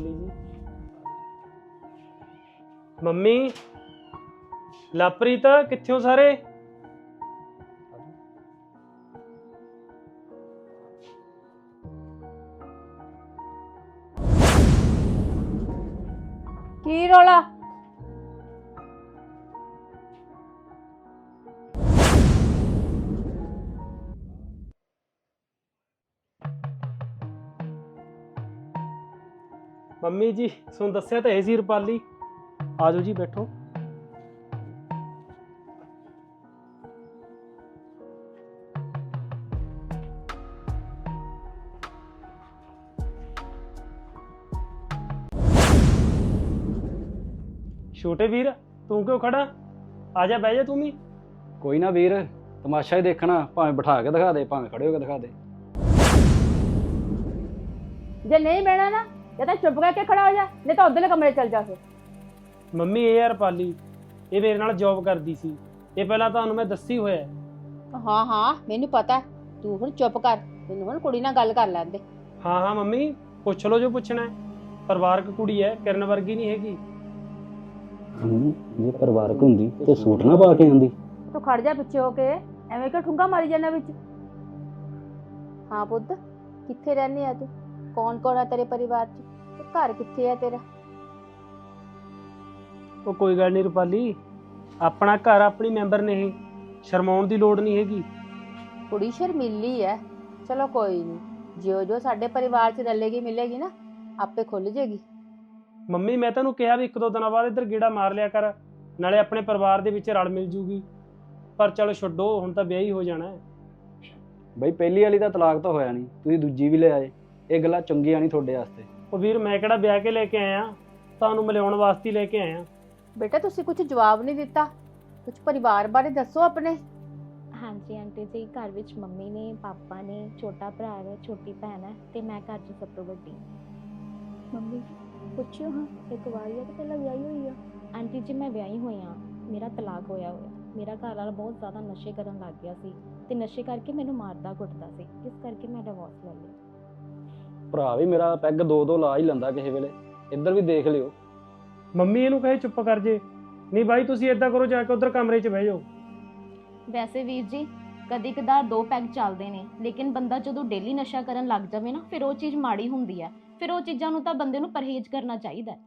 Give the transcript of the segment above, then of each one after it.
ਰੁਪਾਲੀ ਜੀ। ਮੰਮੀ ਲਾਪ੍ਰੀਤ ਕਿੱਥੇ ਹੋ ਸਾਰੇ? ਕੀ ਰੋਲਾ? ਮੰਮੀ ਜੀ ਤੁਹਾਨੂੰ ਦੱਸਿਆ ਤਾਂ ਇਹ ਸੀ ਰੁਪਾਲੀ। ਆਜੋ ਜੀ ਬੈਠੋ। ਛੋਟੇ ਵੀਰ ਤੂੰ ਕਿਉਂ ਖੜਾ? ਆ ਜਾ ਬਹਿ ਜਾ ਤੂੰ ਵੀ। ਕੋਈ ਨਾ ਵੀਰ ਤਮਾਸ਼ਾ ਹੀ ਦੇਖਣਾ ਭਾਵੇਂ ਬਿਠਾ ਕੇ ਦਿਖਾ ਦੇ ਭਾਵੇਂ ਖੜੇ ਹੋ ਕੇ ਦਿਖਾ ਦੇ। ਜੇ ਨਹੀਂ ਬਹਿਣਾ ਨਾ ਜਾਂ ਤਾਂ ਚੁੱਪ ਕਰਕੇ ਖੜਾ ਹੋ ਜਾ ਨਹੀਂ ਤਾਂ ਉਧਰਲੇ ਕਮਰੇ ਚਲ ਜਾ ਫਿਰ। ਮੰਮੀ ਇਹ ਯਾਰ ਪਾਲੀ ਇਹ ਮੇਰੇ ਨਾਲ ਜੌਬ ਕਰਦੀ ਸੀ। ਇਹ ਪਹਿਲਾਂ ਤੁਹਾਨੂੰ ਮੈਂ ਦੱਸੀ ਹੋਇਆ ਹੈ। ਹਾਂ ਹਾਂ ਮੈਨੂੰ ਪਤਾ ਹੈ। ਤੂੰ ਹੁਣ ਚੁੱਪ ਕਰ ਮੈਨੂੰ ਹੁਣ ਕੁੜੀ ਨਾਲ ਗੱਲ ਕਰ ਲੈਂਦੇ ਹਾਂ ਹਾਂ ਮੰਮੀ ਪੁੱਛ ਲਓ ਜੋ ਪੁੱਛਣਾ ਹੈ। ਪਰਿਵਾਰਕ ਕੁੜੀ ਹੈ ਕਿਰਨ ਵਰਗੀ ਨਹੀਂ ਹੈਗੀ। ਹੂੰ ਜੇ ਪਰਿਵਾਰਕ ਹੁੰਦੀ ਤੇ ਸੂਟ ਨਾ ਪਾ ਕੇ ਆਂਦੀ ਤੂੰ ਖੜ ਜਾ ਪਿੱਛੇ ਹੋ ਕੇ ਐਵੇਂ ਕਿ ਠੁੰਗਾ ਮਾਰੀ ਜਾਂਦਾ ਵਿੱਚ? ਹਾਂ ਪੁੱਤ ਕਿੱਥੇ ਰਹਿੰਦੀ ਆ ਤੂੰ? ਕੌਣ ਕੌਣ ਆ ਤੇਰੇ ਪਰਿਵਾਰ 'ਚ? ਘਰ ਕਿੱਥੇ ਆ ਤੇਰਾ? ਉਹ ਕੋਈ ਗੱਲ ਨਹੀਂ ਰੁਪਾਲੀ ਆਪਣਾ ਘਰ ਆਪਣੀ ਮੈਂਬਰ ਨੇ ਇਹ ਸ਼ਰਮਾਉਣ ਦੀ ਲੋੜ ਨਹੀਂ ਹੈਗੀ। ਕੁੜੀ ਸ਼ਰਮੀਲੀ ਹੈ ਚਲੋ ਕੋਈ ਨਹੀਂ ਜਿਉ ਜੋ ਸਾਡੇ ਪਰਿਵਾਰ 'ਚ ਰਲੇਗੀ ਮਿਲੇਗੀ ਨਾ ਆਪੇ ਖੁੱਲ ਜੇਗੀ। ਮੰਮੀ ਮੈਂ ਤੈਨੂੰ ਕਿਹਾ ਵੀ ਇੱਕ ਦੋ ਦਿਨਾਂ ਬਾਅਦ ਇੱਧਰ ਗੇੜਾ ਮਾਰ ਲਿਆ ਕਰ ਨਾਲੇ ਆਪਣੇ ਪਰਿਵਾਰ ਦੇ ਵਿੱਚ ਰਲ ਮਿਲ ਜੂਗੀ। ਪਰ ਚਲੋ ਛੱਡੋ ਹੁਣ ਤਾਂ ਵਿਆਹ ਹੀ ਹੋ ਜਾਣਾ ਹੈ ਬਈ ਪਹਿਲੀ ਵਾਲੀ ਦਾ ਤਲਾਕ ਤਾਂ ਹੋਇਆ ਨਹੀਂ ਤੁਸੀਂ ਦੂਜੀ ਵੀ ਲੈ ਆਏ। ਇਹ ਗੱਲਾਂ ਚੰਗੀਆਂ ਨਹੀਂ ਤੁਹਾਡੇ ਵਾਸਤੇ। ਉਹ ਵੀਰ ਮੈਂ ਕਿਹੜਾ ਵਿਆਹ ਕੇ ਲੈ ਕੇ ਆਇਆ? ਤੁਹਾਨੂੰ ਮਿਲਾਉਣ ਵਾਸਤੇ ਹੀ ਲੈ ਕੇ ਆਇਆ। ਬੇਟਾ ਤੁਸੀਂ ਕੁਝ ਜਵਾਬ ਨਹੀਂ ਦਿੱਤਾ। ਕੁਝ ਪਰਿਵਾਰ ਬਾਰੇ ਦੱਸੋ ਆਪਣੇ। ਹਾਂਜੀ ਆਂਟੀ ਜੀ ਘਰ ਵਿੱਚ ਮੰਮੀ ਨੇ ਪਾਪਾ ਨੇ ਛੋਟਾ ਭਰਾ ਹੈ ਛੋਟੀ ਭੈਣ ਹੈ ਤੇ ਮੈਂ ਘਰ 'ਚ ਸਭ ਤੋਂ ਵੱਡੀ ਮੰਮੀ ਪੁੱਛਿਓ ਹਾਂ ਇੱਕ ਵਾਰੀ ਹੈ ਕਿ ਪਹਿਲਾਂ ਵਿਆਹੀ ਹੋਈ ਆ? ਆਂਟੀ ਜੀ ਮੈਂ ਵਿਆਹੀ ਹੋਈ ਆ ਮੇਰਾ ਤਲਾਕ ਹੋਇਆ ਹੋਇਆ। ਮੇਰਾ ਘਰ ਵਾਲਾ ਬਹੁਤ ਜ਼ਿਆਦਾ ਨਸ਼ੇ ਕਰਨ ਲੱਗ ਗਿਆ ਸੀ ਤੇ ਨਸ਼ੇ ਕਰਕੇ ਮੈਨੂੰ ਮਾਰਦਾ ਕੁੱਟਦਾ ਸੀ। ਇਸ ਕਰਕੇ ਮੈਂ ਡਿਵੋਰਸ ਲੈ ਲਿਆ ਭਰਾ ਵੀ ਮੇਰਾ ਪੈਗ ਦੋ ਦੋ ਲਾ ਹੀ ਲੈਂਦਾ ਕਿਸੇ ਵੇਲੇ। ਇੱਧਰ ਵੀ ਦੇਖ ਲਿਓ। ਮੰਮੀ ਇਹਨੂੰ ਕਹੇ ਚੁੱਪ ਕਰ ਜੇ। ਨਹੀਂ ਬਾਈ ਤੁਸੀਂ ਏਦਾਂ ਕਰੋ ਜਾ ਕੇ ਉਧਰ ਕਮਰੇ 'ਚ ਬਹਿ ਜਾਓ। ਵੈਸੇ ਵੀਰ ਜੀ ਕਦੀ ਕਦਾਰ ਦੋ ਪੈਗ ਚੱਲਦੇ ਨੇ ਲੇਕਿਨ ਬੰਦਾ ਜਦੋਂ ਡੇਲੀ ਨਸ਼ਾ ਕਰਨ ਲੱਗ ਜਾਵੇ ਨਾ ਫਿਰ ਉਹ ਚੀਜ਼ ਮਾੜੀ ਹੁੰਦੀ ਹੈ। ਫਿਰ ਉਹ ਚੀਜ਼ਾਂ ਨੂੰ ਤਾਂ ਬੰਦੇ ਨੂੰ ਪਰਹੇਜ਼ ਕਰਨਾ ਚਾਹੀਦਾ ਹੈ।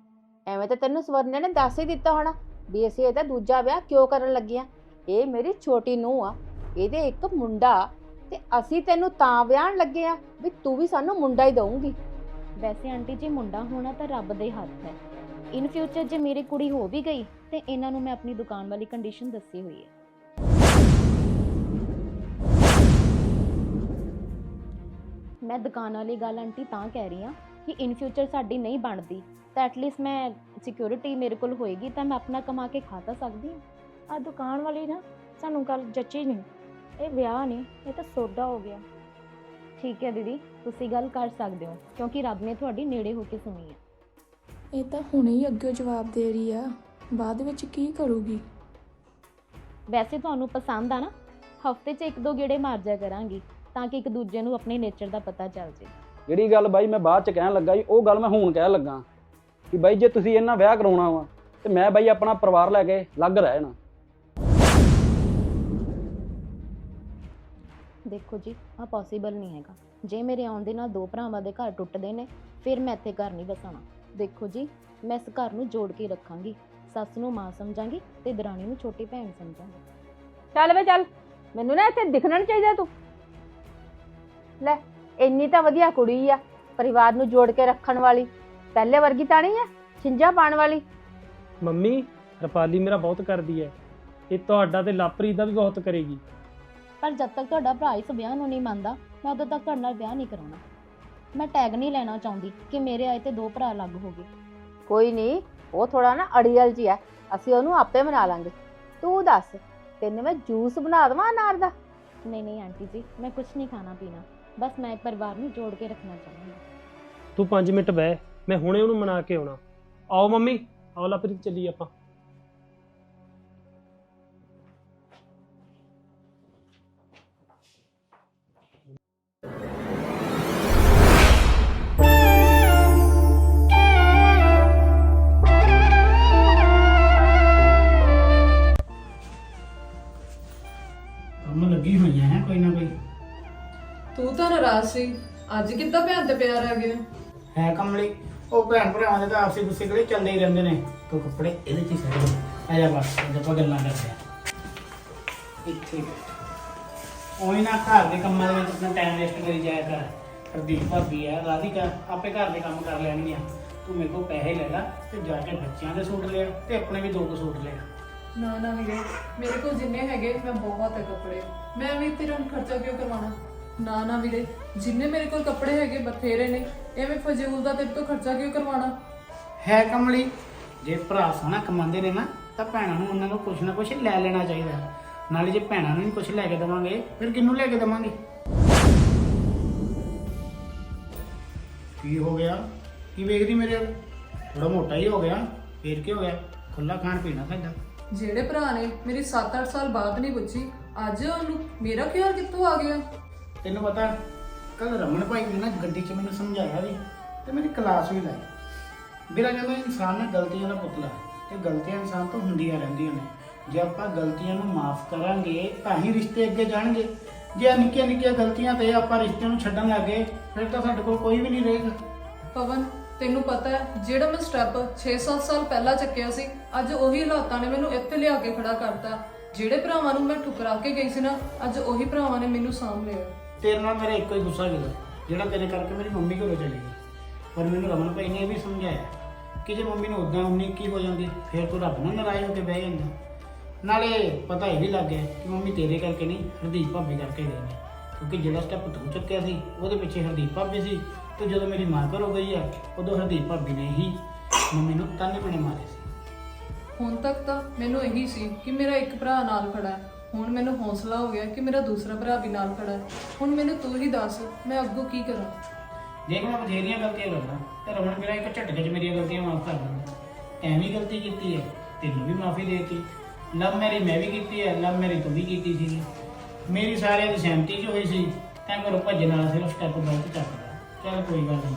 ਐਵੇਂ ਤਾਂ ਤੈਨੂੰ ਸਵਰਨੇ ਨੇ ਦੱਸ ਹੀ ਦਿੱਤਾ ਹੋਣਾ ਵੀ ਅਸੀਂ ਇਹਦਾ ਦੂਜਾ ਵਿਆਹ ਕਿਉਂ ਕਰਨ ਲੱਗੀਆਂ ਇਹ ਮੇਰੀ ਛੋਟੀ ਨੂੰਹ ਆ। ਇਹਦੇ ਇੱਕ ਮੁੰਡਾ ਤੇ ਅਸੀਂ ਤੈਨੂੰ ਤਾਂ ਵਿਆਹਣ ਲੱਗੇ ਆ ਵੀ ਤੂੰ ਵੀ ਸਾਨੂੰ ਮੁੰਡਾ ਹੀ ਦਊਂਗੀ। ਵੈਸੇ ਆਂਟੀ ਜੀ ਮੁੰਡਾ ਹੋਣਾ ਤਾਂ ਰੱਬ ਦੇ ਹੱਥ ਹੈ। ਇਨ ਫਿਊਚਰ ਜੇ ਮੇਰੀ ਕੁੜੀ ਹੋ ਵੀ ਗਈ, ਤੇ ਇਹਨਾਂ ਨੂੰ ਮੈਂ ਆਪਣੀ ਦੁਕਾਨ ਵਾਲੀ ਕੰਡੀਸ਼ਨ ਦੱਸੀ ਹੋਈ ਹੈ। ਮੈਂ ਦੁਕਾਨ ਵਾਲੀ ਗੱਲ ਆਂਟੀ ਤਾਂ ਕਹਿ ਰਹੀ ਹਾਂ ਕਿ ਇਨ ਫਿਊਚਰ ਸਾਡੀ ਨਹੀਂ ਬਣਦੀ, ਤਾਂ ਐਟਲੀਸਟ ਮੈਂ ਸਿਕਿਉਰਿਟੀ ਮੇਰੇ ਕੋਲ ਹੋਏਗੀ ਤਾਂ ਮੈਂ ਆਪਣਾ ਕਮਾ ਕੇ ਖਾ ਤਾਂ ਸਕਦੀ ਹਾਂ। ਆ ਦੁਕਾਨ ਵਾਲੀ ਨਾ ਸਾਨੂੰ ਗੱਲ ਜੱਚੀ ਨਹੀਂ। ਇਹ ਵਿਆਹ ਨਹੀਂ ਇਹ ਤਾਂ ਸੌਦਾ ਹੋ ਗਿਆ। ਠੀਕ ਹੈ ਦੀਦੀ ਤੁਸੀਂ ਗੱਲ ਕਰ ਸਕਦੇ ਹੋ ਕਿਉਂਕਿ ਰੱਬ ਨੇ ਤੁਹਾਡੀ ਨੇੜੇ ਹੋ ਕੇ ਸੁਣੀ ਹੈ। ਇਹ ਤਾਂ ਹੁਣੇ ਹੀ ਅੱਗੇ ਜਵਾਬ ਦੇ ਰਹੀ ਆ ਬਾਅਦ ਵਿੱਚ ਕੀ ਕਰੂਗੀ? ਵੈਸੇ ਤੁਹਾਨੂੰ ਪਸੰਦ ਆ ਨਾ ਹਫ਼ਤੇ 'ਚ ਇੱਕ ਦੋ ਗੇੜੇ ਮਾਰ ਜਾ ਕਰਾਂਗੀ ਤਾਂ ਕਿ ਇੱਕ ਦੂਜੇ ਨੂੰ ਆਪਣੇ ਨੇਚਰ ਦਾ ਪਤਾ ਚੱਲ ਜੇ। ਜਿਹੜੀ ਗੱਲ ਬਾਈ ਮੈਂ ਬਾਅਦ ਚ ਕਹਿਣ ਲੱਗਾ ਜੀ ਉਹ ਗੱਲ ਮੈਂ ਹੁਣ ਕਹਿਣ ਲੱਗਾ ਕਿ ਬਾਈ ਜੇ ਤੁਸੀਂ ਇਹਨਾਂ ਵਿਆਹ ਕਰਾਉਣਾ ਵਾ ਤੇ ਮੈਂ ਬਾਈ ਆਪਣਾ ਪਰਿਵਾਰ ਲੈ ਕੇ ਲੱਗ ਰਹਿਣਾ। ਦੇਖੋ ਜੀ ਆ ਪੋਸੀਬਲ ਨਹੀਂ ਹੈਗਾ। ਜੇ ਮੇਰੇ ਆਉਣ ਦੇ ਨਾਲ ਦੋ ਭਰਾਵਾਂ ਦੇ ਘਰ ਟੁੱਟਦੇ ਨੇ ਫਿਰ ਮੈਂ ਇੱਥੇ ਘਰ ਨਹੀਂ ਬਸਾਣਾ ਦੇਖੋ ਜੀ ਮੈਂ ਇਸ ਘਰ ਨੂੰ ਜੋੜ ਕੇ ਰੱਖਾਂਗੀ। ਸੱਸ ਨੂੰ ਮਾਂ ਸਮਝਾਂਗੀ ਤੇ ਦਰਾਣੀ ਨੂੰ ਛੋਟੀ ਭੈਣ ਸਮਝਾਂਗੀ। ਚੱਲ ਵੇ ਚੱਲ ਮੈਨੂੰ ਨਾ ਇੱਥੇ ਦਿਖਣਾ ਨੀ ਚਾਹੀਦਾ ਤੂੰ। ਲੈ ਇੰਨੀ ਤਾਂ ਵਧੀਆ ਕੁੜੀ ਆ ਪਰਿਵਾਰ ਨੂੰ ਜੋੜ ਕੇ ਰੱਖਣ ਵਾਲੀ। ਪਹਿਲੇ ਵਰਗੀ ਤਾਂ ਨਹੀਂ ਆ ਛਿੰਜਾ ਪਾਣ ਵਾਲੀ। ਮੰਮੀ ਰੁਪਾਲੀ ਮੇਰਾ ਬਹੁਤ ਕਰਦੀ ਹੈ। ਇਹ ਤੁਹਾਡਾ ਤੇ ਲਾਪਰੀ ਦਾ ਵੀ ਬਹੁਤ ਕਰੇਗੀ। ਪਰ ਜਦ ਤੱਕ ਤੁਹਾਡਾ ਭਰਾ ਇਸ ਵਿਆਹ ਨੂੰ ਨਹੀਂ ਮੰਨਦਾ ਮੈਂ ਉਦੋਂ ਤੱਕ ਤੁਹਾਡੇ ਨਾਲ ਵਿਆਹ ਨਹੀਂ ਕਰਾਉਣਾ। ਮੈਂ ਟੈਗ ਨਹੀਂ ਲੈਣਾ ਚਾਹੁੰਦੀ ਕਿ ਮੇਰੇ ਆਏ ਤੇ ਦੋ ਭਰਾ ਅਲੱਗ ਹੋ ਗਏ। ਕੋਈ ਨਹੀਂ ਉਹ ਥੋੜਾ ਨਾ ਅੜੀਅਲ ਜੀ ਆ ਅਸੀਂ ਉਹਨੂੰ ਆਪੇ ਮਨਾ ਲਾਂਗੇ। ਤੂੰ ਦੱਸ ਤੈਨੂੰ ਮੈਂ ਜੂਸ ਬਣਾ ਦੇਵਾਂ ਅਨਾਰ ਦਾ? ਨਹੀਂ ਨਹੀਂ ਆਂਟੀ ਜੀ ਮੈਂ ਕੁਝ ਨਹੀਂ ਖਾਣਾ ਪੀਣਾ। ਬਸ ਮੈਂ ਪਰਿਵਾਰ ਨੂੰ ਜੋੜ ਕੇ ਰੱਖਣਾ ਚਾਹੁੰਦੀ ਹਾਂ। ਤੂੰ 5 ਮਿੰਟ ਬਹਿ ਮੈਂ ਹੁਣੇ ਉਹਨੂੰ ਮਨਾ ਕੇ ਆਉਣਾ। ਆਓ ਮੰਮੀ ਆਓ ਲਾਪਰੀ ਚੱਲੀ ਆਪਾਂ। ਅੱਜ ਕਿੱਦਾਂ ਭੈਣ ਤੇ ਪਿਆਰ ਆ? ਗਿਆ ਹੈ ਕਮਲੀ ਉਹ ਭੈਣ ਭਰਾਵਾਂ ਦੇ ਤਾਂ ਆਪਸੀ ਗੁੱਸੇ ਗਲੇ ਚੱਲਦੇ ਹੀ ਰਹਿੰਦੇ ਨੇ। ਤੂੰ ਕੱਪੜੇ ਇਹਦੇ 'ਚ ਹੀ ਸਹਿ ਆ ਜਾ ਬਸ ਅੱਜ ਆਪਾਂ ਗੱਲਾਂ ਕਰਦੇ ਆ ਇੱਥੇ ਉਹੀ ਨਾ ਘਰ ਦੇ ਕੰਮਾਂ ਦੇ ਵਿੱਚ ਆਪਣਾ ਟਾਈਮ ਵੇਸਟ ਕਰੀ ਜਾਇਆ ਕਰ। ਪ੍ਰਦੀਪ ਭਾਬੀ ਆ ਰਾਧਿਕਾ ਆਪੇ ਘਰ ਦੇ ਕੰਮ ਕਰ ਲੈਣਗੀਆਂ। ਤੂੰ ਮੇਰੇ ਕੋਲ ਪੈਸੇ ਲੈ ਲੈ ਤੇ ਜਾ ਕੇ ਬੱਚਿਆਂ ਦੇ ਸੂਟ ਲਿਆ ਤੇ ਆਪਣੇ ਵੀ ਦੋ ਕੁ ਸੂਟ ਲਿਆ। ਨਾ ਨਾ ਵੀਰੇ ਮੇਰੇ ਕੋਲ ਜਿੰਨੇ ਹੈਗੇ ਮੈਂ ਬਹੁਤ ਹੈ ਕੱਪੜੇ। ਮੈਂ ਵੀ ਤੇਰਾ ਖਰਚਾ ਕਿਉਂ ਕਰਵਾਉਣਾ? ਨਾ ਨਾ ਵੀਰੇ। ਜਿੰਨੇ ਮੇਰੇ ਕੋਲ ਕੱਪੜੇ ਹੈਗੇ ਬਥੇਰੇ ਨੇ। ਐਵੇਂ ਫਜ਼ੂਲ ਦਾ ਤੇਰੇ ਤੋਂ ਖਰਚਾ ਕਿਉਂ ਕਰਵਾਉਣਾ? ਹੈ ਕਮਲੀ ਜੇ ਭਰਾ ਸੋਹਣਾ ਕਮਾਉਂਦੇ ਨੇ ਨਾ ਤਾਂ ਭੈਣਾਂ ਨੂੰ ਉਹਨਾਂ ਨੂੰ ਕੁਛ ਨਾ ਕੁਛ ਲੈ ਲੈਣਾ ਚਾਹੀਦਾ। ਨਾਲੇ ਜੇ ਭੈਣਾਂ ਨੂੰ ਨਹੀਂ ਕੁਛ ਲੈ ਕੇ ਦੇਵਾਂਗੇ ਫਿਰ ਕਿਹਨੂੰ ਲੈ ਕੇ ਦੇਵਾਂਗੇ? ਕੀ ਹੋ ਗਿਆ? ਕੀ ਵੇਖਦੀ ਮੇਰੇ ਵੱਲ? ਥੋੜਾ ਮੋਟਾ ਹੀ ਹੋ ਗਿਆ। ਫੇਰ ਕੀ ਹੋ ਗਿਆ? ਖੁੱਲਾ ਖਾਣ ਪੀਣਾ ਪੈਂਦਾ ਜਿਹੜੇ ਭਰਾ ਨੇ ਮੇਰੀ 7-8 ਸਾਲ ਬਾਅਦ ਨਹੀਂ ਪੁੱਛੀ ਅੱਜ ਉਹਨੂੰ ਮੇਰਾ ਖਿਆਲ ਕਿੱਥੋਂ ਆ ਗਿਆ? ਤੈਨੂੰ ਪਤਾ, ਕੱਲ ਰਮਨ ਭਾਈ ਨੇ ਨਾ ਗੱਡੀ 'ਚ ਮੈਨੂੰ ਸਮਝਾਇਆ ਵੀ ਤੇ ਮੇਰੀ ਕਲਾਸ ਵੀ ਲਾਈ। ਮੇਰਾ ਕਹਿੰਦਾ, ਇਨਸਾਨ ਨਾ ਗਲਤੀਆਂ ਦਾ ਪੁਤਲਾ ਤੇ ਗਲਤੀਆਂ ਇਨਸਾਨ ਤੋਂ ਹੁੰਦੀਆਂ ਰਹਿੰਦੀਆਂ ਨੇ। ਜੇ ਆਪਾਂ ਗਲਤੀਆਂ ਨੂੰ ਮਾਫ ਕਰਾਂਗੇ, ਤਾਂ ਹੀ ਰਿਸ਼ਤੇ ਅੱਗੇ ਜਾਣਗੇ। ਜੇ ਆਹ ਨਿੱਕੀਆਂ ਨਿੱਕੀਆਂ ਗਲਤੀਆਂ ਤੇ ਆਪਾਂ ਰਿਸ਼ਤੇ ਨੂੰ ਛੱਡਣ ਲੱਗੇ ਫਿਰ ਤਾਂ ਸਾਡੇ ਕੋਲ ਕੋਈ ਵੀ ਨਹੀਂ ਰਹੇਗਾ। ਪਵਨ, ਤੈਨੂੰ ਪਤਾ ਹੈ, ਜਿਹੜਾ ਮੈਂ ਸਟੈਪ 6-7 ਸਾਲ ਪਹਿਲਾਂ ਚੱਕਿਆ ਸੀ, ਅੱਜ ਉਹੀ ਹਾਲਾਤਾਂ ਨੇ ਮੈਨੂੰ ਇੱਥੇ ਲਿਆ ਕੇ ਖੜਾ ਕਰਤਾ। ਜਿਹੜੇ ਭਰਾਵਾਂ ਨੂੰ ਮੈਂ ਠੁਕਰਾ ਕੇ ਗਈ ਸੀ ਨਾ, ਅੱਜ ਉਹੀ ਭਰਾਵਾਂ ਨੇ ਮੈਨੂੰ ਸਾਂਭ ਲਿਆ। ਤੇਰੇ ਨਾਲ ਮੇਰਾ ਇੱਕੋ ਹੀ ਗੁੱਸਾ ਗਿਲਾ ਜਿਹੜਾ ਤੇਰੇ ਕਰਕੇ ਮੇਰੀ ਮੰਮੀ ਘਰੋਂ ਚਲੀ ਗਈ। ਪਰ ਮੈਨੂੰ ਰਮਨ ਭਾਈ ਨੇ ਇਹ ਵੀ ਸਮਝਾਇਆ ਕਿ ਜੇ ਮੰਮੀ ਨੂੰ ਉਦਾਂ 19 ਕੀ ਹੋ ਜਾਂਦੀ, ਫਿਰ ਤੂੰ ਰੱਬ ਨਾਲ ਨਾਰਾਜ਼ ਹੋ ਕੇ ਬਹਿ ਜਾਂਦਾ। ਨਾਲੇ ਪਤਾ ਇਹ ਵੀ ਲੱਗ ਗਿਆ ਕਿ ਮੰਮੀ ਤੇਰੇ ਕਰਕੇ ਨਹੀਂ, ਹਰਦੀਪ ਭਾਬੀ ਕਰਕੇ ਗਈ ਨੇ। ਕਿਉਂਕਿ ਜਿਹੜਾ ਸਟੈਪ ਤੂੰ ਚੁੱਕਿਆ ਸੀ, ਉਹਦੇ ਪਿੱਛੇ ਹਰਦੀਪ ਭਾਬੀ ਸੀ ਤੇ ਜਦੋਂ ਮੇਰੀ ਮਾਂ ਹੋ ਗਈ ਆ, ਉਦੋਂ ਹਰਦੀਪ ਭਾਬੀ ਨੇ ਹੀ ਮੰਮੀ ਨੂੰ ਤਾਨੇ ਬਣੇ ਮਾਰੇ ਸੀ। ਹੁਣ ਤੱਕ ਤਾਂ ਮੈਨੂੰ ਇਹੀ ਸੀ ਕਿ ਮੇਰਾ ਇੱਕ ਭਰਾ ਨਾਲ ਖੜਾ ਹੈ। ਹੁਣ ਮੈਨੂੰ ਹੌਸਲਾ ਹੋ ਗਿਆ ਕਿ ਮੇਰਾ ਦੂਸਰਾ ਭਰਾ ਵੀ ਨਾਲ ਖੜਾ ਹੈ। ਹੁਣ ਮੈਨੂੰ ਤੂੰ ਹੀ ਦੱਸ ਮੈਂ ਅੱਗੋਂ ਕੀ ਕਰਾਂ? ਦੇਖ ਮੈਂ ਬਥੇਰੀਆਂ ਗਲਤੀਆਂ ਕਰਦਾ ਤੇ ਰਮਨ ਮੇਰਾ ਇੱਕ ਝਟਕੇ 'ਚ ਮੇਰੀਆਂ ਗਲਤੀਆਂ ਮਾਫ ਕਰ ਦਿੰਦਾ। ਐਵੇਂ ਗਲਤੀ ਕੀਤੀ ਹੈ ਤੈਨੂੰ ਵੀ ਮਾਫੀ ਦੇਤੀ। ਲਵ ਮੈਰੀ ਮੈਂ ਵੀ ਕੀਤੀ ਹੈ ਲਵ ਮੈਰੀ ਤੂੰ ਵੀ ਕੀਤੀ ਸੀ ਮੇਰੀ ਸਾਰਿਆਂ ਦੀ ਸਹਿਮਤੀ 'ਚ ਹੋਈ ਸੀ ਤਾਂ ਘਰੋਂ ਭੱਜਣ ਨਾਲ ਸਿਰਫ ਸਟੈਪ ਗਲਤ ਚੱਕਦਾ ਚੱਲ ਕੋਈ ਗੱਲ ਨਹੀਂ।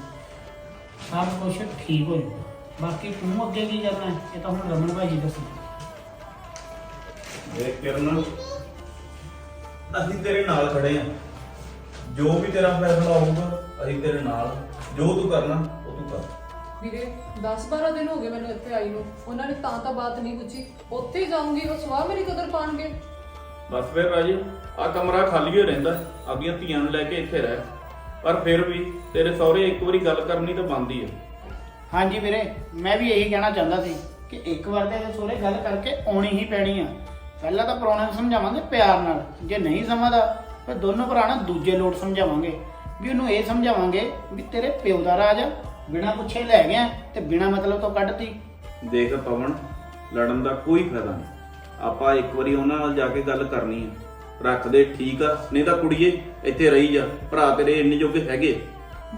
ਸਭ ਕੁਝ ਠੀਕ ਹੋ ਜਾਊਗਾ। ਬਾਕੀ ਤੂੰ ਅੱਗੇ ਕੀ ਕਰਨਾ ਹੈ, ਇਹ ਤਾਂ ਹੁਣ ਰਮਨ ਭਾਜੀ ਦੱਸੂ ਦੇਖ ਕਿਰਨ ਅਸੀਂ ਤੇਰੇ ਨਾਲ ਖੜੇ ਆ। ਜੋ ਵੀ ਤੇਰਾ ਫੈਸਲਾ ਹੋਊਗਾ ਅਸੀਂ ਤੇਰੇ ਨਾਲ ਜੋ ਤੂੰ ਕਰਨਾ ਉਹ ਤੂੰ ਕਰ। ਵੀਰੇ 10-12 ਦਿਨ ਹੋ ਗਏ ਮੈਨੂੰ ਇੱਥੇ ਆਈ ਨੂੰ। ਉਹਨਾਂ ਨੇ ਤਾਂ ਤਾਂ ਬਾਤ ਨਹੀਂ ਪੁੱਛੀ। ਉੱਥੇ ਹੀ ਜਾਊਂਗੀ ਉਹ ਸਵਾਹ ਮੇਰੀ ਕਦਰ ਪਾਣਗੇ। ਬਸ ਫਿਰ ਰਾਜੇ ਆ ਕਮਰਾ ਖਾਲੀ ਹੋ ਰਹਿੰਦਾ ਆਪਣੀਆਂ ਧੀਆਂ ਨੂੰ ਲੈ ਕੇ ਇੱਥੇ ਰਹਿ। ਪਰ ਫਿਰ ਵੀ ਤੇਰੇ ਸਹੁਰੇ ਇੱਕ ਵਾਰੀ ਗੱਲ ਕਰਨੀ ਤਾਂ ਬਣਦੀ ਹੈ। ਹਾਂਜੀ ਵੀਰੇ ਮੈਂ ਵੀ ਇਹੀ ਕਹਿਣਾ ਚਾਹੁੰਦਾ ਸੀ ਕਿ ਇੱਕ ਵਾਰ ਤੇ ਸੋਰੇ ਗੱਲ ਕਰਕੇ ਆਉਣੀ ਹੀ ਪੈਣੀ ਆ। ਪਹਿਲਾਂ ਤਾਂ ਪ੍ਰਾਹੁਣੇ ਨੂੰ ਸਮਝਾਵਾਂਗੇ ਪਿਆਰ ਨਾਲ। ਜੇ ਨਹੀਂ ਸਮਝਦਾ ਫਿਰ ਦੋਨੋਂ ਭਰਾ ਨਾਲ ਦੂਜੇ ਲੋਟ ਸਮਝਾਵਾਂਗੇ। ਵੀ ਉਹਨੂੰ ਇਹ ਸਮਝਾਵਾਂਗੇ ਵੀ ਤੇਰੇ ਪਿਓ ਦਾ ਰਾਜ ਆ, ਬਿਨਾਂ ਪੁੱਛੇ ਲੈ ਗਿਆ ਤੇ ਬਿਨਾਂ ਮਤਲਬ ਤੋਂ ਕੱਢਤੀ। ਦੇਖ ਪਵਨ ਲੜਨ ਦਾ ਕੋਈ ਫਾਇਦਾ ਨਹੀਂ। ਆਪਾਂ ਇੱਕ ਵਾਰੀ ਉਹਨਾਂ ਨਾਲ ਜਾ ਕੇ ਗੱਲ ਕਰਨੀ ਹੈ ਰੱਖ ਦੇ ਠੀਕ ਆ। ਨਹੀਂ ਤਾਂ ਕੁੜੀਏ ਇੱਥੇ ਰਹੀ ਜਾ। ਭਰਾ ਤੇਰੇ ਇੰਨੇ ਜੋਗੇ ਹੈਗੇ।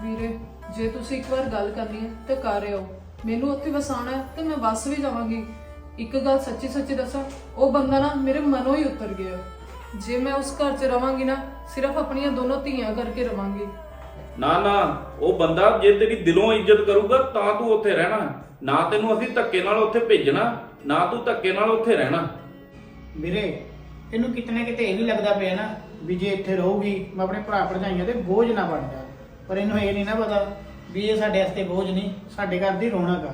ਵੀਰੇ ਜੇ ਤੁਸੀਂ ਇੱਕ ਵਾਰ ਗੱਲ ਕਰਨੀ ਹੈ ਤੇ ਕਰ ਰਹੇ ਹੋ ਮੈਨੂੰ ਉੱਥੇ ਵਸਾਣਾ ਹੈ ਤੇ ਮੈਂ ਵਸ ਵੀ ਜਾਵਾਂਗੀ। ਇੱਕ ਗੱਲ ਸੱਚੀ ਸੱਚੀ ਦੱਸਾਂ ਉਹ ਬੰਦਾ ਨਾ ਮੇਰੇ ਮਨੋਂ ਹੀ ਉਤਰ ਗਿਆ। ਜੇ ਮੈਂ ਉਸ ਘਰ 'ਚ ਰਵਾਂਗੀ ਨਾ ਸਿਰਫ ਆਪਣੀਆਂ ਦੋਨੋਂ ਧੀਆਂ ਕਰਕੇ ਰਵਾਂਗੀ। ਨਾ ਨਾ ਉਹ ਬੰਦਾ ਜੇ ਤੇਰੀ ਦਿਲੋਂ ਇੱਜ਼ਤ ਕਰੂਗਾ ਤਾਂ ਤੂੰ ਉੱਥੇ ਰਹਿਣਾ। ਨਾ ਤੈਨੂੰ ਅਸੀਂ ਧੱਕੇ ਨਾਲ ਉੱਥੇ ਭੇਜਣਾ ਨਾ ਤੂੰ ਧੱਕੇ ਨਾਲ ਉੱਥੇ ਰਹਿਣਾ। ਵੀਰੇ ਇਹਨੂੰ ਕਿਤੇ ਨਾ ਕਿਤੇ ਇਹ ਵੀ ਲੱਗਦਾ ਪਿਆ ਨਾ ਵੀ ਜੇ ਇੱਥੇ ਰਹੂਗੀ ਮੈਂ ਆਪਣੇ ਭਰਾ ਭਰਜਾਈਆਂ ਦੇ ਬੋਝ ਨਾ ਬਣ ਜਾ। ਪਰ ਇਹਨੂੰ ਇਹ ਨਹੀਂ ਨਾ ਪਤਾ ਵੀ ਇਹ ਸਾਡੇ ਵਾਸਤੇ ਬੋਝ ਨਹੀਂ ਸਾਡੇ ਘਰ ਦੀ ਰੌਣਕ ਆ।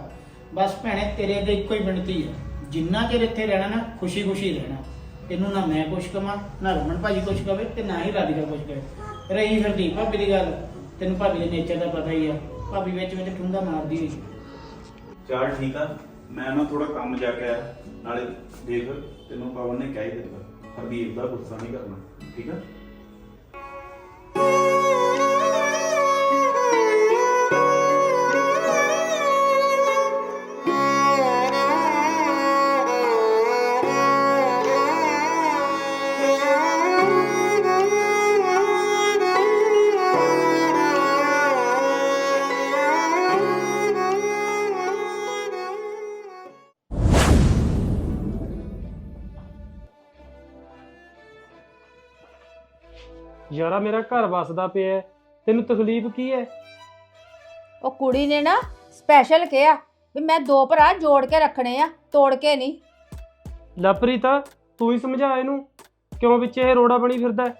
ਬਸ ਭੈਣੇ ਤੇਰੇ ਅੱਗੇ ਇੱਕੋ ਹੀ ਬਿਨਤੀ ਹੈ ਜਿੰਨਾ ਚਿਰ ਇੱਥੇ ਰਹਿਣਾ ਨਾ, ਖੁਸ਼ੀ-ਖੁਸ਼ੀ ਰਹਿਣਾ। ਇਹਨੂੰ ਨਾ ਮੈਂ ਕੁਛ ਕਵਾਂ, ਨਾ ਰਮਨ ਭਾਜੀ ਕੁਛ ਕਵੇ ਤੇ ਨਾ ਹੀ ਰਾਧਿਕਾ ਕੁਛ ਕਵੇ। ਰਹੀ ਫਿਰ ਦੀ ਭਾਬੀ ਦੀ ਗੱਲ। ਤੈਨੂੰ ਭਾਬੀ ਦੇ ਨੇਚਰ ਦਾ ਪਤਾ ਹੀ ਆ। ਭਾਬੀ ਵਿੱਚ ਵਿੱਚ ਠੁੰਗਾ ਮਾਰਦੀ ਹੋਈ ਚੱਲ ਠੀਕ ਆ, ਮੈਂ ਨਾ ਥੋੜਾ ਕੰਮ ਜਾ ਕੇ ਆਇਆ। ਨਾਲੇ ਦੇਖ, ਤੈਨੂੰ ਪਵਨ ਨੇ ਕਹਿ ਹੀ ਦਿੱਤਾ। ਹਰਦੀਪ ਦਾ ਗੁੱਸਾ ਨਹੀਂ ਕਰਨਾ, ਠੀਕ ਆ? ਯਾਰਾ ਮੇਰਾ ਘਰ ਵਸਦਾ ਪਿਆ ਹੈ। ਤੈਨੂੰ ਤਕਲੀਫ ਕੀ ਹੈ? ਉਹ ਕੁੜੀ ਨੇ ਨਾ ਸਪੈਸ਼ਲ ਕਿਹਾ ਵੀ ਮੈਂ ਦੋ ਭਰਾ ਜੋੜ ਕੇ ਰੱਖਣੇ ਆ ਤੋੜ ਕੇ ਨਹੀਂ। ਲਵਪ੍ਰੀਤਾ ਤੂੰ ਹੀ ਸਮਝਾ ਇਹਨੂੰ ਕਿਉਂ ਵਿੱਚ ਇਹ ਰੋੜਾ ਬਣੀ ਫਿਰਦਾ ਹੈ?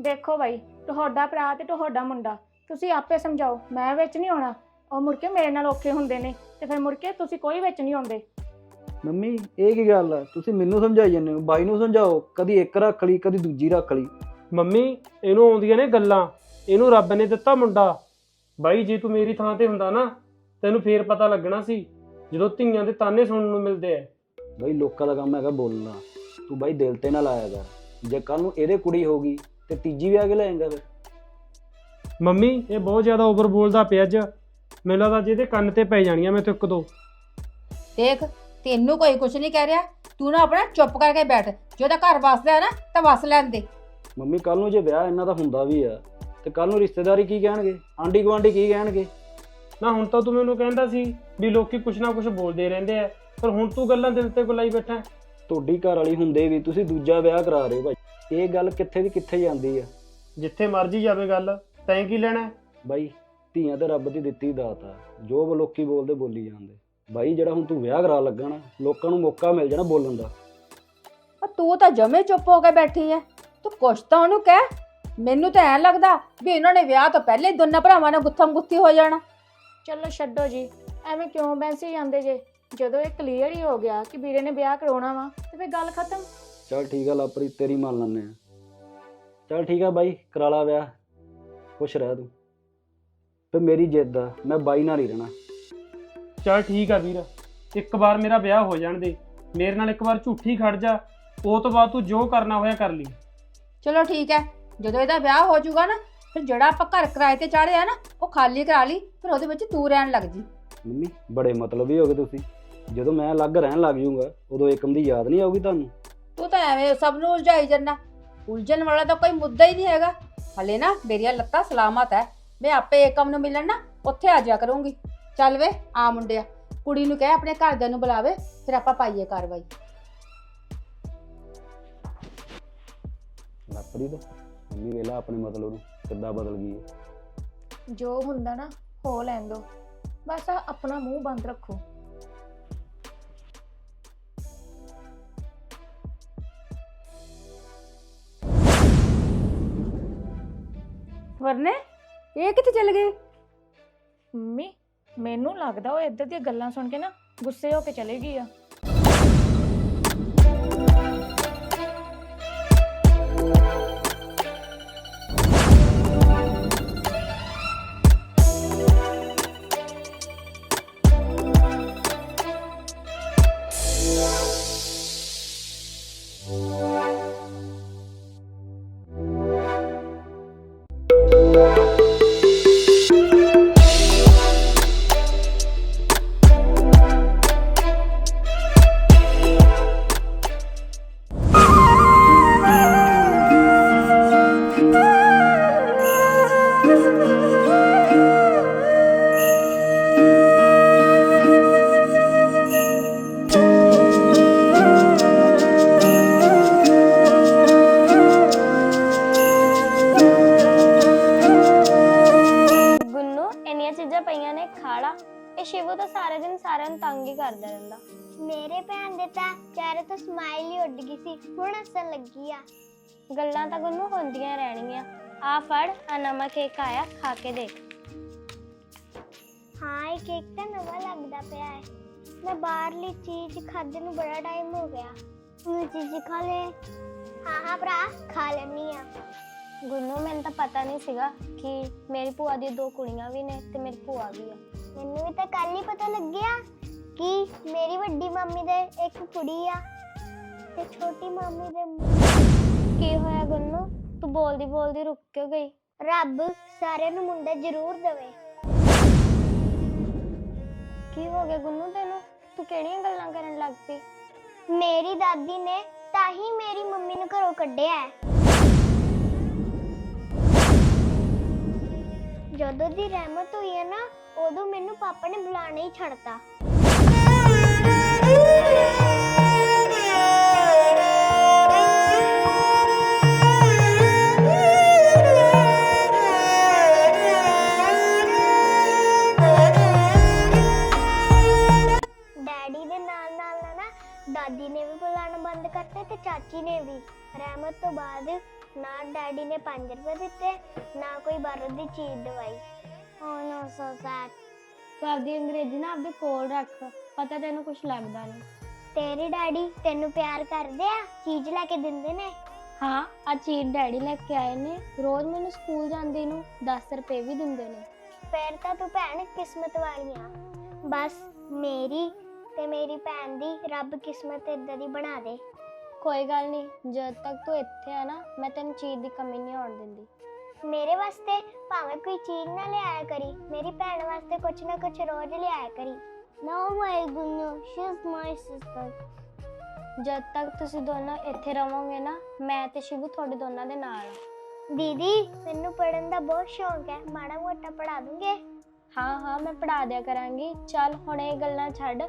ਦੇਖੋ ਬਾਈ ਤੁਹਾਡਾ ਭਰਾ ਤੇ ਤੁਹਾਡਾ ਮੁੰਡਾ ਤੁਸੀਂ ਆਪੇ ਸਮਝਾਓ ਮੈਂ ਵਿੱਚ ਨਹੀਂ ਆਉਣਾ। ਉਹ ਮੁੜ ਕੇ ਮੇਰੇ ਨਾਲ ਔਖੇ ਹੁੰਦੇ ਨੇ ਤੇ ਫਿਰ ਮੁੜ ਕੇ ਤੁਸੀਂ ਕੋਈ ਵਿੱਚ ਨਹੀਂ ਆਉਂਦੇ। ਮੰਮੀ ਇਹ ਕੀ ਗੱਲ ਆ ਤੁਸੀਂ ਮੈਨੂੰ ਸਮਝਾਈ ਜਾਂਦੇ ਹੋ ਬਾਈ ਨੂੰ ਸਮਝਾਓ ਕਦੀ ਇੱਕ ਰੱਖ ਲਈ ਕਦੀ ਦੂਜੀ ਰੱਖ ਲਈ। ਮੰਮੀ ਇਹਨੂੰ ਆਉਂਦੀਆਂ ਨੇ ਗੱਲਾਂ। ਇਹਨੂੰ ਰੱਬ ਨੇ ਦਿੱਤਾ ਮੁੰਡਾ। ਬਾਈ ਜੇ ਤੂੰ ਮੇਰੀ ਥਾਂ ਤੇ ਹੁੰਦਾ ਨਾ ਤੈਨੂੰ ਫੇਰ ਪਤਾ ਲੱਗਣਾ ਸੀ ਜਦੋਂ ਧੀਆਂ ਦੇ ਤਾਨੇ ਸੁਣਨ ਨੂੰ ਮਿਲਦੇ ਆ। ਬਾਈ ਲੋਕਾਂ ਦਾ ਕੰਮ ਹੈਗਾ ਬੋਲਣਾ। ਤੂੰ ਬਾਈ ਦਿਲ ਤੇ ਨਾ ਲਾਇਆ ਕਰ। ਜੇ ਕੱਲ ਨੂੰ ਇਹਦੇ ਕੁੜੀ ਹੋਗੀ ਤੇ ਤੀਜੀ ਵੀ ਆ ਕੇ ਲਾਏਗਾ ਫਿਰ। ਮੰਮੀ ਇਹ ਬਹੁਤ ਜ਼ਿਆਦਾ ਓਵਰ ਬੋਲਦਾ ਪਿਆ ਅੱਜ। ਮੈਨੂੰ ਲੱਗਦਾ ਜਿਹਦੇ ਕੰਨ ਤੇ ਪੈ ਜਾਣੀਆਂ ਮੈਂ ਤੇ ਇੱਕ ਦੋ। ਦੇਖ ਤੈਨੂੰ ਕੋਈ ਕੁਝ ਨਹੀਂ ਕਹਿ ਰਿਹਾ। ਤੂੰ ਨਾ ਆਪਣਾ ਚੁੱਪ ਕਰਕੇ ਬੈਠ। ਜੇ ਉਹਦਾ ਘਰ ਵਸਦਾ ਹੈ ਨਾ ਤਾਂ ਵਸ ਲੈਣ ਦੇ। ਮੰਮੀ ਕੱਲ ਨੂੰ ਜੇ ਵਿਆਹ ਇਹਨਾਂ ਦਾ ਹੁੰਦਾ ਵੀ ਆ ਤੇ ਕੱਲ ਨੂੰ ਰਿਸ਼ਤੇਦਾਰੀ ਕੀ ਕਹਿਣਗੇ? ਆਂਢੀ ਗੁਆਂਢੀ ਕੀ ਕਹਿਣਗੇ? ਨਾ ਹੁਣ ਤਾਂ ਤੂੰ ਮੈਨੂੰ ਕਹਿੰਦਾ ਸੀ ਵੀ ਲੋਕੀ ਕੁਛ ਨਾ ਕੁਛ ਬੋਲਦੇ ਰਹਿੰਦੇ ਆ ਪਰ ਹੁਣ ਤੂੰ ਗੱਲਾਂ ਦਿਲ ਤੇ ਗੁਲਾਈ ਬੈਠਾ। ਤੁਹਾਡੀ ਘਰ ਵਾਲੀ ਹੁੰਦੇ ਵੀ ਤੁਸੀਂ ਦੂਜਾ ਵਿਆਹ ਕਰਾ ਰਹੇ ਹੋ ਭਾਈ। ਇਹ ਗੱਲ ਕਿੱਥੇ ਦੀ ਕਿੱਥੇ ਜਾਂਦੀ ਆ? ਜਿੱਥੇ ਮਰਜ਼ੀ ਜਾਵੇ ਗੱਲ ਤੈਂ ਕੀ ਲੈਣਾ? ਬਾਈ ਧੀਆਂ ਤੇ ਰੱਬ ਦੀ ਦਿੱਤੀ ਦਾਤ ਆ। ਜੋ ਲੋਕੀ ਬੋਲਦੇ ਬੋਲੀ ਜਾਂਦੇ। ਬਾਈ ਜਿਹੜਾ ਹੁਣ ਤੂੰ ਵਿਆਹ ਕਰਾ ਲੱਗਾ ਨਾ ਲੋਕਾਂ ਨੂੰ ਮੌਕਾ ਮਿਲ ਜਾਣਾ ਬੋਲਣ ਦਾ। ਆ ਤੂੰ ਤਾਂ ਜਮੇ ਚੁੱਪ ਹੋ ਕੇ ਬੈਠੀ ਐ। ਤੂੰ ਕੁਛ ਤਾਂ ਉਹਨੂੰ ਕਹਿ। ਮੈਨੂੰ ਤਾਂ ਐਂ ਲੱਗਦਾ ਵੀ ਇਹਨਾਂ ਨੇ ਵਿਆਹ ਤੋਂ ਪਹਿਲੇ ਹੀ ਦੋਨਾਂ ਭਰਾਵਾਂ ਨਾਲ ਗੁੱਥਮ ਗੁੱਥੀ ਹੋ ਜਾਣਾ। ਚਲੋ ਛੱਡੋ ਜੀ ਐਵੇਂ ਕਿਉਂ ਬੈਂਸੀ ਜਾਂਦੇ ਜੇ? ਜਦੋਂ ਇਹ ਕਲੀਅਰ ਹੀ ਹੋ ਗਿਆ ਕਿ ਵੀਰੇ ਨੇ ਵਿਆਹ ਕਰਾਉਣਾ ਵਾ ਤੇ ਫਿਰ ਗੱਲ ਖਤਮ। ਚਲ ਠੀਕ ਆ ਲਾਪਰੀ ਤੇਰੀ ਮੰਨ ਲੈਂਦੇ ਆ। ਚਲ ਠੀਕ ਆ ਬਾਈ ਕਰਾ ਲਾ ਵਿਆਹ। ਖੁਸ਼ ਰਹਿ ਤੂੰ। ਤੇ ਮੇਰੀ ਜਿੱਦ ਆ ਮੈਂ ਬਾਈ ਨਾਲ ਹੀ ਰਹਿਣਾ। ਚੱਲ ਠੀਕ ਆ ਵੀਰ ਇੱਕ ਵਾਰ ਮੇਰਾ ਵਿਆਹ ਹੋ ਜਾਣ ਦੇ। ਮੇਰੇ ਨਾਲ ਇੱਕ ਵਾਰ ਝੂਠੀ ਖੜ ਜਾ। ਉਹ ਤੋਂ ਬਾਅਦ ਤੂੰ ਜੋ ਕਰਨਾ ਹੋਇਆ ਕਰ ਲਈ। ਚਲੋ ਠੀਕ ਹੈ ਜਦੋਂ ਇਹਦਾ ਵਿਆਹ ਹੋ ਜਾਊਗਾ ਨਾ ਫਿਰ ਜਿਹੜਾ ਆਪਾਂ ਘਰ ਕਿਰਾਏ ਤੇ ਚਾੜਿਆ ਨਾ ਉਹ ਖਾਲੀ ਕਰਾ ਲਈ ਫਿਰ ਉਹਦੇ ਵਿੱਚ ਤੂੰ ਰਹਿਣ ਲੱਗ ਜੀ। ਮੰਮੀ ਬੜੇ ਮਤਲਬੀ ਹੋ ਗਏ ਤੁਸੀਂ। ਜਦੋਂ ਮੈਂ ਅਲੱਗ ਰਹਿਣ ਲੱਗ ਜਾਊਂਗਾ ਉਦੋਂ ਏਕਮ ਦੀ ਯਾਦ ਨਹੀਂ ਆਊਗੀ ਤੁਹਾਨੂੰ। ਤੂੰ ਤਾਂ ਐਵੇਂ ਸਭ ਨੂੰ ਉਲਝਾਈ ਜੰਨਾ ਉਲਝਣ ਵਾਲਾ ਤਾਂ ਕੋਈ ਮੁੱਦਾ ਹੀ ਨਹੀਂ ਹੈਗਾ। ਹਲੇ ਨਾ ਮੇਰੀਆਂ ਲੱਤਾਂ ਸਲਾਮਤ ਹੈ ਮੈਂ ਆਪੇ ਏਕਮ ਨੂੰ ਮਿਲਣ ਨਾ ਉੱਥੇ ਆ ਜਾ ਕਰੂੰਗੀ। ਚੱਲ ਵੇ ਆ ਮੁੰਡਿਆ। ਕੁੜੀ ਨੂੰ ਕਹਿ ਆਪਣੇ ਘਰਦਿਆਂ ਨੂੰ ਬੁਲਾਵੇ ਫਿਰ ਆਪਾਂ ਪਾਈਏ ਕਾਰਵਾਈ। ਲਾਪਰੀ ਦਾ ਮੰਮੀ ਵੇਲਾ ਆਪਣੇ ਮਤਲਬ ਨੂੰ ਕਿੱਦਾਂ ਬਦਲ ਗਈ ਹੈ। ਜੋ ਹੁੰਦਾ ਨਾ ਹੋ ਲੈਣ ਦੋ। ਬਸ ਆਹ ਆਪਣਾ ਮੂੰਹ ਬੰਦ ਰੱਖੋ। ਵਰਨੇ? ਇਹ ਕਿੱਥੇ ਚਲ ਗਏ? ਮੰਮੀ ਮੈਨੂੰ ਲੱਗਦਾ ਉਹ ਇੱਧਰ ਦੀਆਂ ਗੱਲਾਂ ਸੁਣ ਕੇ ਨਾ ਗੁੱਸੇ ਹੋ ਕੇ ਚਲੇ ਗਈ ਆ। ਭੈਣ ਦੇ ਤਾਂ ਚਿਹਰੇ ਤੋਂ ਸਮਾਈਲ ਹੀ ਉੱਡ ਗਈ ਸੀ ਹੁਣ ਹੱਸਣ ਲੱਗੀ ਆ। ਗੱਲਾਂ ਤਾਂ ਗੁੰਨੂ ਹੁੰਦੀਆਂ ਰਹਿਣਗੀਆਂ। ਆ ਫੜ ਆ ਨਮਕ ਕੇਕ ਆਇਆ ਖਾ ਕੇ ਦੇਖ। ਹਾਂ ਇਹ ਕੇਕ ਤਾਂ ਨਵਾਂ ਲੱਗਦਾ ਪਿਆ ਹੈ। ਮੈਂ ਬਾਹਰਲੀ ਚੀਜ਼ ਖਾਦੇ ਨੂੰ ਬੜਾ ਟਾਈਮ ਹੋ ਗਿਆ। ਮੈਂ ਚੀਜ਼ ਖਾ ਲੈ। ਹਾਂ ਹਾਂ ਭਰਾ ਖਾ ਲੈਣੀ ਆ। ਗੁੰਨੂ ਮੈਨੂੰ ਤਾਂ ਪਤਾ ਨਹੀਂ ਸੀਗਾ ਕਿ ਮੇਰੀ ਭੂਆ ਦੀ ਦੋ ਕੁੜੀਆਂ ਵੀ ਨੇ ਤੇ ਮੇਰੀ ਭੂਆ ਵੀ ਆ। ਮੈਨੂੰ ਵੀ ਤਾਂ ਕੱਲ ਹੀ ਪਤਾ ਲੱਗਿਆ। ਕਿ ਮੇਰੀ ਵੱਡੀ ਮੰਮੀ ਦੇ ਇੱਕ ਕੁੜੀ ਆ ਤੇ ਛੋਟੀ ਮੰਮੀ ਦੇ ਕੀ ਹੋਇਆ ਗੁੰਨੂ? ਤੂੰ ਬੋਲਦੀ ਬੋਲਦੀ ਰੁਕ ਕਿਉਂ ਗਈ? ਰੱਬ ਸਾਰਿਆਂ ਨੂੰ ਮੁੰਡਾ ਜ਼ਰੂਰ ਦੇਵੇ। ਕੀ ਹੋ ਗਿਆ ਗੁੰਨੂ ਤੈਨੂੰ? ਤੂੰ ਕਿਹੜੀਆਂ ਗੱਲਾਂ ਕਰਨ ਲੱਗ ਪਈ? ਮੇਰੀ ਦਾਦੀ ਨੇ ਤਾਂ ਹੀ ਮੇਰੀ ਮੰਮੀ ਨੂੰ ਘਰੋਂ ਕੱਢਿਆ ਹੈ। ਜਦੋਂ ਦੀ ਰਹਿਮਤ ਹੋਈ ਹੈ ਨਾ, ਉਦੋਂ ਮੈਨੂੰ ਪਾਪਾ ਨੇ ਬੁਲਾਣਾ ਹੀ ਛੱਡਤਾ। ਡੈਡੀ ਦੇ ਨਾਲ ਨਾਲ ਨਾ ਦਾਦੀ ਨੇ ਵੀ ਬੁਲਾਣਾ ਬੰਦ ਕਰਤਾ ਤੇ ਚਾਚੀ ਨੇ ਵੀ। ਰਹਿਮਤ ਤੋਂ ਬਾਅਦ ਨਾ ਡੈਡੀ ਨੇ 5 ਰੁਪਏ ਦਿੱਤੇ, ਨਾ ਕੋਈ ਬਾਹਰੋਂ ਦੀ ਚੀਜ਼ ਦਵਾਈ। ਓ ਨੋ ਸੋ ਸੈਡ ਤੂੰ ਆਪਦੀ ਅੰਗਰੇਜ਼ੀ ਨਾ ਆਪਦੇ ਕੋਲ ਰੱਖ। ਪਤਾ ਤੈਨੂੰ ਕੁਝ ਲੱਗਦਾ ਨਹੀਂ। ਤੇਰੇ ਡੈਡੀ ਤੈਨੂੰ ਪਿਆਰ ਕਰਦੇ ਆ? ਚੀਜ਼ ਲੈ ਕੇ ਦਿੰਦੇ ਨੇ? ਹਾਂ ਆ ਚੀਜ਼ ਡੈਡੀ ਲੈ ਕੇ ਆਏ ਨੇ। ਰੋਜ਼ ਮੈਨੂੰ ਸਕੂਲ ਜਾਂਦੀ ਨੂੰ 10 ਰੁਪਏ ਵੀ ਦਿੰਦੇ ਨੇ। ਫੇਰ ਤਾਂ ਤੂੰ ਭੈਣ ਕਿਸਮਤ ਵਾਲੀ ਆ ਬਸ ਮੇਰੀ ਤੇ ਮੇਰੀ ਭੈਣ ਦੀ ਰੱਬ ਕਿਸਮਤ ਇਦਾਂ ਦੀ ਬਣਾ ਦੇ। ਕੋਈ ਗੱਲ ਨਹੀਂ ਜਦ ਤੱਕ ਤੂੰ ਇੱਥੇ ਆ ਨਾ ਮੈਂ ਤੈਨੂੰ ਚੀਜ਼ ਦੀ ਕਮੀ ਨਹੀਂ ਆਉਣ ਦਿੰਦੀ। ਮੇਰੇ ਵਾਸਤੇ ਭਾਵੇਂ ਕੋਈ ਚੀਜ਼ ਨਾ ਲਿਆਇਆ ਕਰੀ ਮੇਰੀ ਭੈਣ ਵਾਸਤੇ ਕੁਛ ਨਾ ਕੁਛ ਰੋਜ਼ ਲਿਆਇਆ ਕਰੀ। No my Gunnu she is my sister ਜਦ ਤੱਕ ਤੁਸੀਂ ਦੋਨੋਂ ਇੱਥੇ ਰਹੋਗੇ ਨਾ ਮੈਂ ਤੇ ਸ਼ਿਵੂ ਤੁਹਾਡੇ ਦੋਨਾਂ ਦੇ ਨਾਲ। ਦੀਦੀ ਮੈਨੂੰ ਪੜਨ ਦਾ ਬਹੁਤ ਸ਼ੌਂਕ ਹੈ। ਮਾੜਾ ਮੋਟਾ ਪੜਾ ਦੂੰਗੇ? ਹਾਂ ਹਾਂ ਮੈਂ ਪੜਾ ਦਿਆ ਕਰਾਂਗੀ। ਚੱਲ ਹੁਣ ਇਹ ਗੱਲਾਂ ਛੱਡ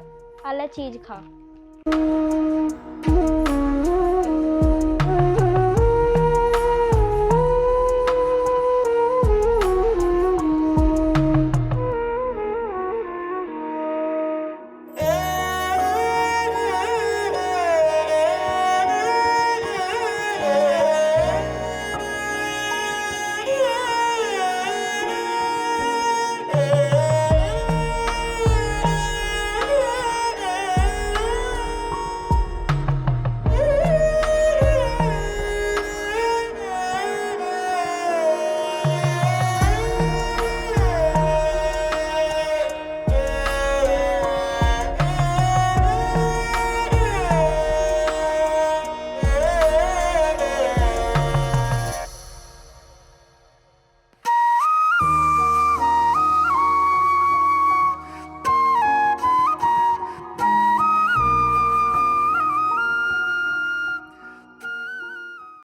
ਆ ਲੈ ਚੀਜ਼ ਖਾ।